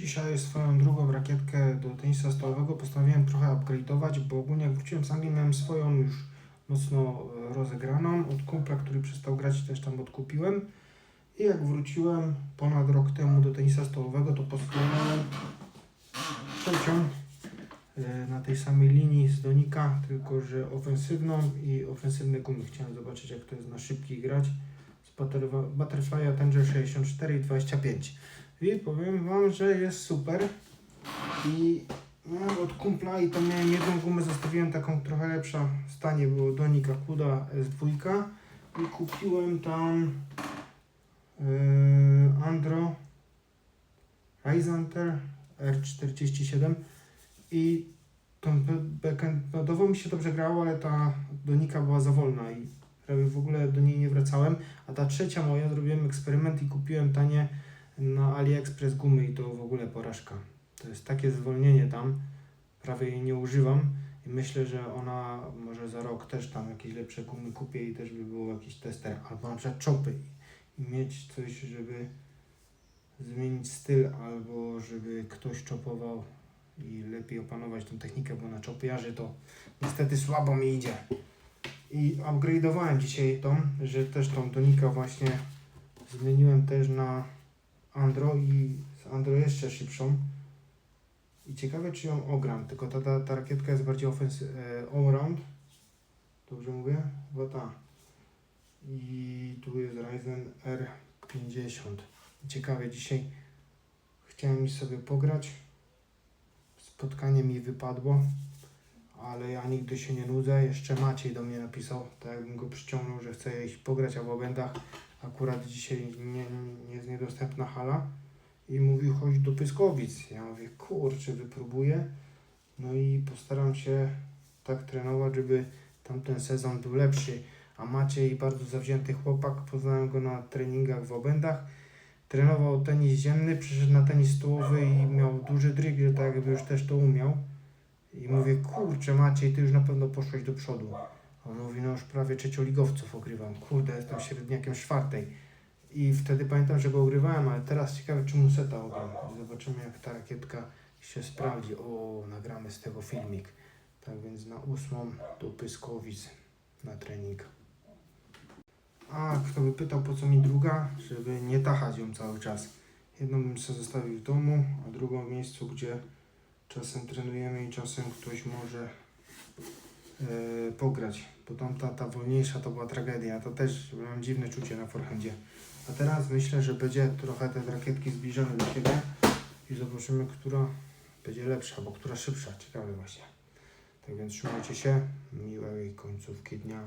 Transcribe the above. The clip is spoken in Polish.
Dzisiaj swoją drugą rakietkę do tenisa stołowego postanowiłem trochę upgrade'ować, bo ogólnie jak wróciłem z Anglii miałem swoją już mocno e, rozegraną. Od kumpla, który przestał grać też tam odkupiłem. I jak wróciłem ponad rok temu do tenisa stołowego, to postanowiłem trzecią e, na tej samej linii z Donika, tylko że ofensywną i ofensywne gumy. Chciałem zobaczyć jak to jest na szybkich grać z Butterf- Butterfly'a Tanger 64 i 25. I powiem Wam, że jest super. I no, od kumpla i tam miałem jedną gumę, zostawiłem taką trochę lepsza w stanie, było Donika Kuda S2 i kupiłem tam yy, Andro Ryzanter R47 i tą backendową mi się dobrze grało, ale ta Donika była za wolna i prawie w ogóle do niej nie wracałem. A ta trzecia moja, zrobiłem eksperyment i kupiłem tanie na AliExpress gumy i to w ogóle porażka. To jest takie zwolnienie tam, prawie jej nie używam i myślę, że ona może za rok też tam jakieś lepsze gumy kupię i też by był jakiś tester, albo na przykład czopy i mieć coś, żeby zmienić styl, albo żeby ktoś czopował i lepiej opanować tą technikę, bo na czopiarzy to niestety słabo mi idzie. I upgrade'owałem dzisiaj tą, że też tą Donika właśnie zmieniłem też na Andro i z Andro jeszcze szybszą. I ciekawe czy ją ogram, tylko ta, ta, ta rakietka jest bardziej ofensy- e, all-round. Dobrze mówię? Chyba ta. I tu jest Ryzen R50. Ciekawe dzisiaj chciałem sobie pograć. Spotkanie mi wypadło, ale ja nigdy się nie nudzę. Jeszcze Maciej do mnie napisał, tak jakbym go przyciągnął, że chce iść pograć, a w obędach akurat dzisiaj nie, nie jest niedostępna hala i mówił chodź do Pyskowic. Ja mówię kurczę wypróbuję no i postaram się tak trenować, żeby tamten sezon był lepszy. A Maciej bardzo zawzięty chłopak, poznałem go na treningach w obędach. Trenował tenis ziemny, przyszedł na tenis stołowy i miał duży dryg, że tak jakby już też to umiał. I mówię, kurczę Maciej, ty już na pewno poszłeś do przodu. On mówi, no już prawie trzecioligowców ogrywam. Kurde, jestem średniakiem czwartej. I wtedy pamiętam, że go ogrywałem, ale teraz ciekawe, czy mu seta ogram. Zobaczymy, jak ta rakietka się sprawdzi. O, nagramy z tego filmik. Tak więc na ósmą do Pyskowic na trening. A, kto by pytał, po co mi druga? Żeby nie tachać ją cały czas. Jedną bym sobie zostawił w domu, a drugą w miejscu, gdzie czasem trenujemy i czasem ktoś może e, pograć. Bo tamta, ta wolniejsza to była tragedia. To też miałem dziwne czucie na forehandzie. A teraz myślę, że będzie trochę te rakietki zbliżone do siebie i zobaczymy, która będzie lepsza, bo która szybsza. Ciekawe właśnie. Tak więc trzymajcie się. Miłej końcówki dnia.